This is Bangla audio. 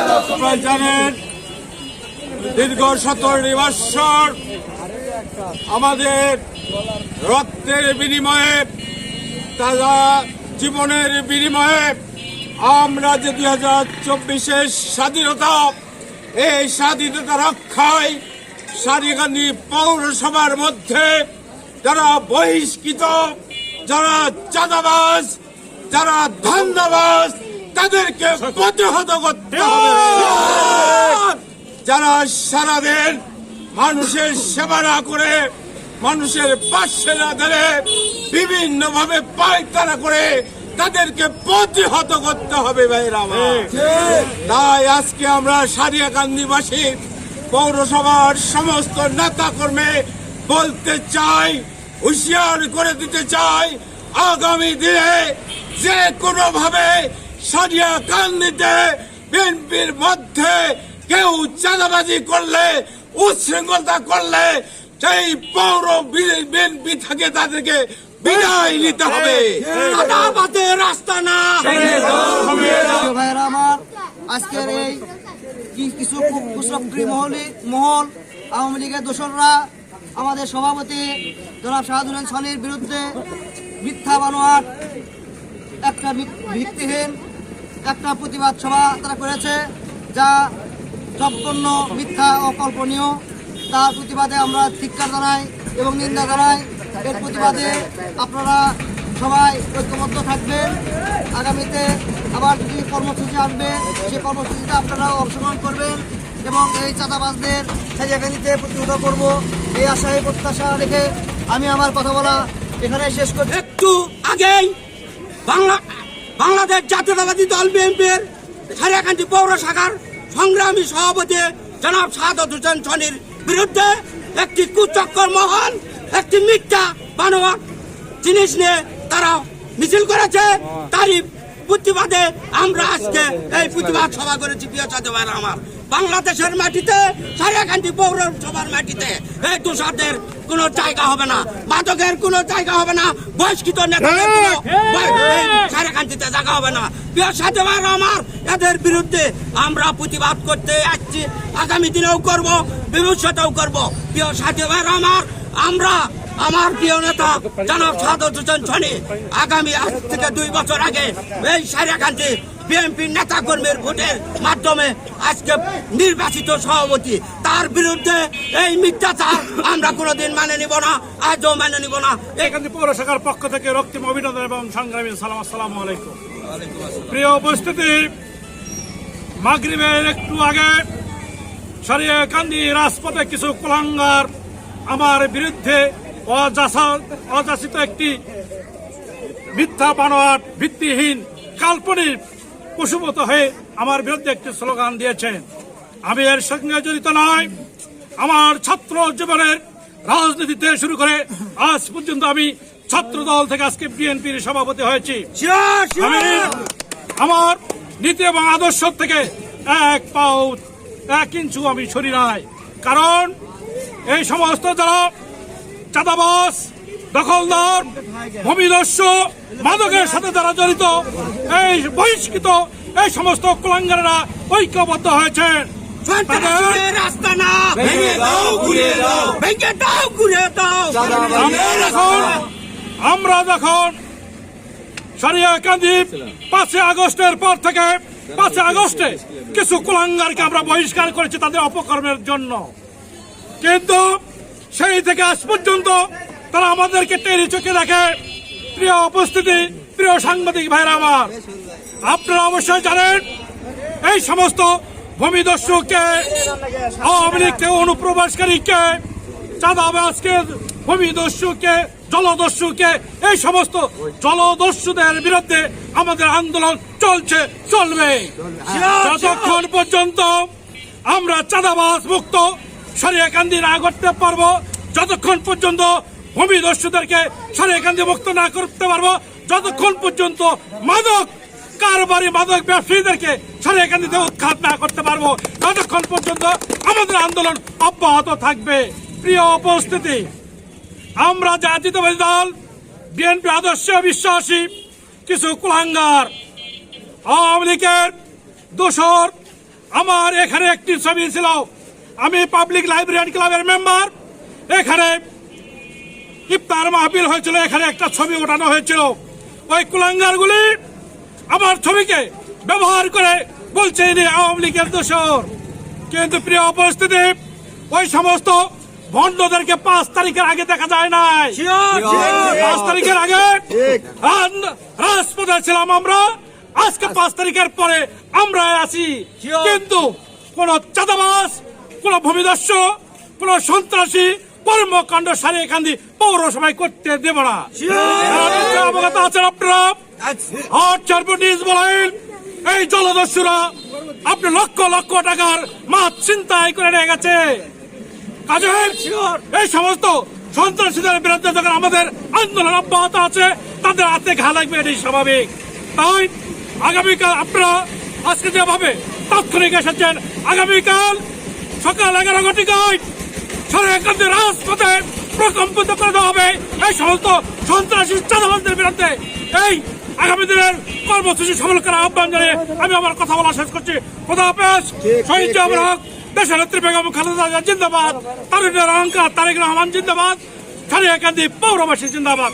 আপনারা জানেন দীর্ঘ সতেরো বৎসর আমাদের রক্তের বিনিময়ে, তারা জীবনের বিনিময়ে আমরা যে দুই হাজার চব্বিশের স্বাধীনতা, এই স্বাধীনতা রক্ষায় সারিগান্ধী পৌরসভার মধ্যে যারা বহিষ্কৃত, যারা চাঁদাবাজ, যারা ধান্দাবাজ তাদেরকে প্রতিহত করতে হবে। যারা সারাদিন মানুষের সেবা না করে মানুষের পাশে না ধরে বিভিন্ন ভাবে পায়তারা করে তাদেরকে প্রতিহত করতে হবে ভাইরা তাই আজকে আমরা সারিয়াকান্দিবাসী পৌরসভার সমস্ত নেতা কর্মে বলতে চাই হুঁশিয়ার করে দিতে চাই আগামী দিনে যে কোনো ভাবে সারিয়া কান্দিতে বিএনপির মধ্যে কেউ চাঁদাবাজি করলে, উচ্ছৃঙ্খলতা করলে, সেই পৌর বিএনপি থেকে তাদেরকে বিদায় নিতে হবে। চাঁদাবাজের রাস্তা না। ভাইয়েরা আমার আজকের এই কিছু কু- কুচক্রী মহলি মহল, আওয়ামী লীগের দোসররা, আমাদের সভাপতি জনাব শাহাদুল সনির বিরুদ্ধে মিথ্যা বানোয়াট, একটা ভিত্তিহীন একটা প্রতিবাদ সভা তারা করেছে যা সম্পূর্ণ মিথ্যা অকল্পনীয় তার প্রতিবাদে আমরা ধিক্কার জানাই এবং নিন্দা জানাই। এর প্রতিবাদে আপনারা সবাই ঐক্যবদ্ধ থাকবেন। আগামীতে আবার যদি কর্মসূচি আসবে সেই কর্মসূচিতে আপনারা অংশগ্রহণ করবেন এবং এই চাঁদাবাজদের সাজাগানিতে প্রতিহত করব। এই আশায় প্রত্যাশা রেখে আমি আমার কথা বলা এখানে শেষ করছি। একটু আগেই বাংলা বাংলাদেশ জাতীয়তাবাদী দল বিএনপির সারিয়াকান্দি পৌর শাখার সংগ্রামী সভাপতি জনাব সাদত হোসেন সনির বিরুদ্ধে একটি কুচক্কর মহল, একটি মিথ্যা বানোয়াট জিনিস নিয়ে তারা মিছিল করেছে। তারই প্রতিবাদে আমরা আজকে এই প্রতিবাদ সভা করেছি প্রিয় চাঁদেবার আমার। বাংলাদেশের মাটিতে, সারিয়াকান্দি পৌরসভার মাটিতে এই তুষারদের কোনো জায়গা হবে না। মাদকের কোনো জায়গা হবে না। বয়স্কৃত নেতাদের কোনো জায়গা হবে না। প্রিয় সাথেবার আমার এদের বিরুদ্ধে আমরা প্রতিবাদ করতে আসছি। আগামী দিনেও করব ভবিষ্যতেও করব। প্রিয় সাথেবার আমার আমরা আমার প্রিয় নেতা জনাব সাদত হোসেন সনি আগামী আজ থেকে দুই বছর আগে এই সারিয়াকান্দি বিএনপি নেতা কর্মীর ভোটের মাধ্যমে আজকে নির্বাচিত সভাপতি তার বিরুদ্ধে এই মিথ্যাচার আমরা কোনোদিন মানে নিব না আজও মানে নিব না। এই এখান পৌর পক্ষ থেকে রক্তিম অভিনন্দন এবং সংগ্রামী সালাম আসসালামু আলাইকুম। প্রিয় উপস্থিতি মাগরিবের একটু আগে সরিয়ে কান্দি রাজপথে কিছু কলাঙ্গার আমার বিরুদ্ধে অযাচা- অযাচিত একটি মিথ্যা বানোয়াট ভিত্তিহীন কাল্পনিক পশুমত হয়ে আমার বিরুদ্ধে একটি স্লোগান দিয়েছেন। আমি এর সঙ্গে জড়িত নয়। আমার ছাত্র জীবনের রাজনীতিতে শুরু করে আজ পর্যন্ত আমি ছাত্র দল থেকে আজকে বিএনপির সভাপতি হয়েছি। আমি আমার নীতি এবং আদর্শ থেকে এক পাও এক ইঞ্চু আমি সরি নাই। কারণ এই সমস্ত যারা চাঁদাবাস দখলদার ভূমিদস্যু মাদকের সাথে যারা জড়িত এই বহিষ্কৃত এই সমস্ত কুলাঙ্গারেরা ঐক্যবদ্ধ হয়েছেন রাস্তা না। আমরা যখন সারিয়া কান্দি পাঁচই আগস্টের পর থেকে পাঁচই আগস্টে কিছু কুলাঙ্গারকে আমরা বহিষ্কার করেছি তাদের অপকর্মের জন্য। কিন্তু সেই থেকে আজ পর্যন্ত তারা আমাদেরকে টেরি চোখে দেখে প্রিয় উপস্থিতি, প্রিয় সাংবাদিক ভাইরা আমার, আপনারা অবশ্যই জানেন, এই সমস্ত ভূমিদস্যুকে আওয়ামী লীগকে, অনুপ্রবেশকারীকে, চাঁদাবাজকে ভূমিদস্যুকে জলদস্যুকে, এই সমস্ত জলদস্যুদের বিরুদ্ধে আমাদের আন্দোলন চলছে, চলবে। যতক্ষণ পর্যন্ত আমরা চাঁদাবাজ মুক্ত সরিয়াকান্দি না করতে পারব, যতক্ষণ পর্যন্ত ভূমিদস্যুদেরকে সরিয়াকান্দি মুক্ত না করতে পারব। যতক্ষণ পর্যন্ত মাদক, কারবারি মাদক ব্যবসায়ীদেরকে সরিয়াকান্দিতে উৎখাত না করতে পারব, ততক্ষণ পর্যন্ত আমাদের আন্দোলন অব্যাহত থাকবে। প্রিয় উপস্থিতি, আমরা জাতীয়তাবাদী দল, বিএনপি আদর্শে বিশ্বাসী, কিছু কুলাঙ্গার, আওয়ামী লীগের দোসর আমার এখানে একটি ছবি ছিল। আমি পাবলিক লাইব্রেরি ক্লাবের মেম্বার। এখানে ইফতার মাহফিল হয়েছিল এখানে একটা ছবি ওঠানো হয়েছিল। ওই কুলাঙ্গারগুলি আমার ছবিকে ব্যবহার করে বলছে ইনি আওয়ামী লীগের দোষর। কিন্তু প্রিয় উপস্থিতি ওই সমস্ত ভণ্ডদেরকে পাঁচ তারিখের আগে দেখা যায় নাই। পাঁচ তারিখের আগে রাজপথে ছিলাম আমরা। আজকে পাঁচ তারিখের পরে আমরা আছি। কিন্তু কোন চাঁদাবাস কোন ভূমিদস্য কোন সন্ত্রাসী কর্মকাণ্ড সারিয়ে কান্দি পৌরসভায় করতে দেব না। সারা অবগত আছেন আপনারা? হট চারপটিস বলেন, এই জলদস্যুরা আপনি লক্ষ লক্ষ টাকার মাছ চিন্তাই করে নিয়ে গেছে। কাজে এই সমস্ত সন্ত্রাসীদের বিরুদ্ধে যখন আমাদের আন্দোলন অব্যাহত আছে, তাদের হাতে ঘা লাগবে, এটাই স্বাভাবিক। তাই আগামীকাল আপনারা আজকে যেভাবে তাৎক্ষণিক এসেছেন, আগামীকাল সকাল এগারো ঘটিকায় সরকারদের রাজপথে প্রকম্পিত করে দেওয়া হবে। এই সমস্ত সন্ত্রাসী চাঁদাবাজদের বিরুদ্ধে এই আগামী দিনের কর্মসূচি সফল করার আহ্বান জানিয়ে আমি আমার কথা বলা শেষ করছি। খোদা হাফেজ। শহীদ জাহর হক দেশের নেত্রী বেগম খালেদা জিন্দাবাদ। তারেক রহমান জিন্দাবাদ। সারিয়া কান্দি পৌরবাসী জিন্দাবাদ।